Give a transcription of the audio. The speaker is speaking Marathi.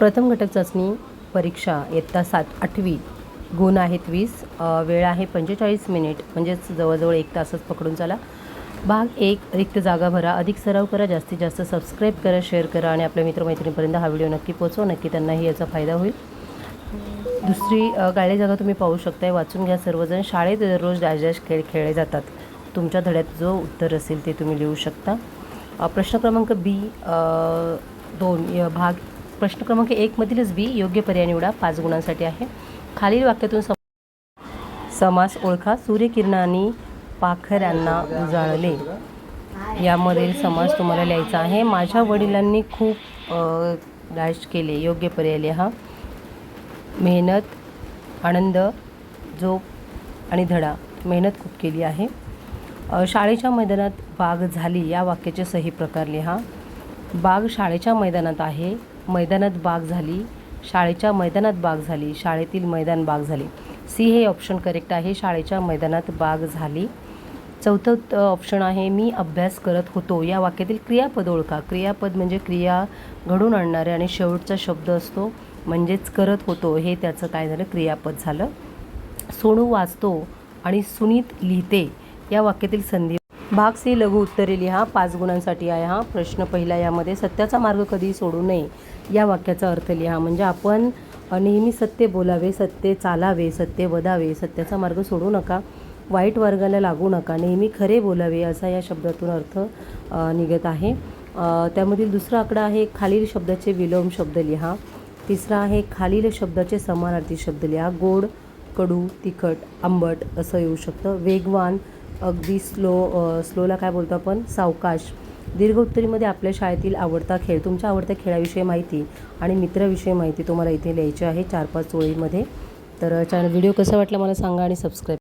प्रथम घटक चाचणी परीक्षा इयत्ता सात आठवी. गुण आहेत वीस वेळ आहे पंचेचाळीस मिनिट म्हणजेच जवळजवळ एक तासच पकडून चला. भाग एक रिक्त जागा भरा. अधिक सराव करा. जास्तीत जास्त सबस्क्राईब करा शेअर करा आणि आपल्या मित्रमैत्रिणीपर्यंत हा व्हिडिओ नक्की पोचवा नक्की त्यांनाही याचा फायदा होईल. दुसरी अ, गाळी जागा तुम्ही पाहू शकताय. वाचून घ्या सर्वजण. शाळेत दररोज डॅश डॅश खेळ खेळले जातात. तुमच्या धड्यात जो उत्तर असेल ते तुम्ही लिहू शकता. प्रश्न क्रमांक बी दोन य- भाग प्रश्न क्रमांक एकमधीलच बी योग्य पर्याय निवडा. पाच गुणांसाठी आहे. खालील वाक्यातून सम समास ओळखा. सूर्यकिरणांनी पाखऱ्यांना उजाळले. यामधील समास तुम्हाला लिहायचा आहे. माझ्या वडिलांनी खूप अ, केले. योग्य पर्याय लिहा. मेहनत आनंद झोप आणि धडा. मेहनत खूप केली आहे. शाळेच्या मैदानात बाग झाली. या वाक्याचे सही प्रकार लिहा. बाग शाळेच्या मैदानात आहे. मैदानात बाग झाली. शाळेच्या मैदानात बाग झाली. शाळेतील मैदान बाग झाली. सी हे ऑप्शन करेक्ट आहे. शाळेच्या मैदानात बाग झाली. चौथं ऑप्शन आहे मी अभ्यास करत होतो. या वाक्यातील क्रियापद ओळखा. क्रियापद म्हणजे क्रिया घडून आणणारे आणि शेवटचा शब्द असतो. म्हणजेच करत होतो. हे त्याचं काय झालं? क्रियापद झालं. सोनू वाचतो आणि सुनीत लिहिते. या वाक्यातील संधी भाग सी लघु उत्तरे लिहा पाच गुणांसाठी आहे हा. प्रश्न पहिला यामध्ये सत्याचा मार्ग कधी सोडू नये या वाक्याचा अर्थ लिहा. म्हणजे आपण नेहमी सत्य बोलावे सत्य चालावे सत्य वदावे सत्याचा मार्ग सोडू नका वाईट वर्गाला लागू नका नेहमी खरे बोलावे असा या शब्दातून अर्थ निघत आहे. त्यामधील दुसरा आकडा आहे खालील शब्दाचे विलोम शब्द लिहा. तिसरा आहे खालील शब्दाचे समानार्थी शब्द लिहा. गोड कडू तिखट आंबट असं येऊ शकतं. वेगवान अगदी स्लो स्लोला काय बोलतो आपण? सावकाश. दीर्घ उत्तरीमध्ये आपल्या शाळेतील आवडता खेळ तुमच्या आवडत्या खेळाविषयी माहिती आणि मित्राविषयी माहिती तुम्हाला इथे लिहायची आहे चार पाच ओळीमध्ये. तर चॅनल व्हिडिओ कसा वाटला मला सांगा आणि सबस्क्राईब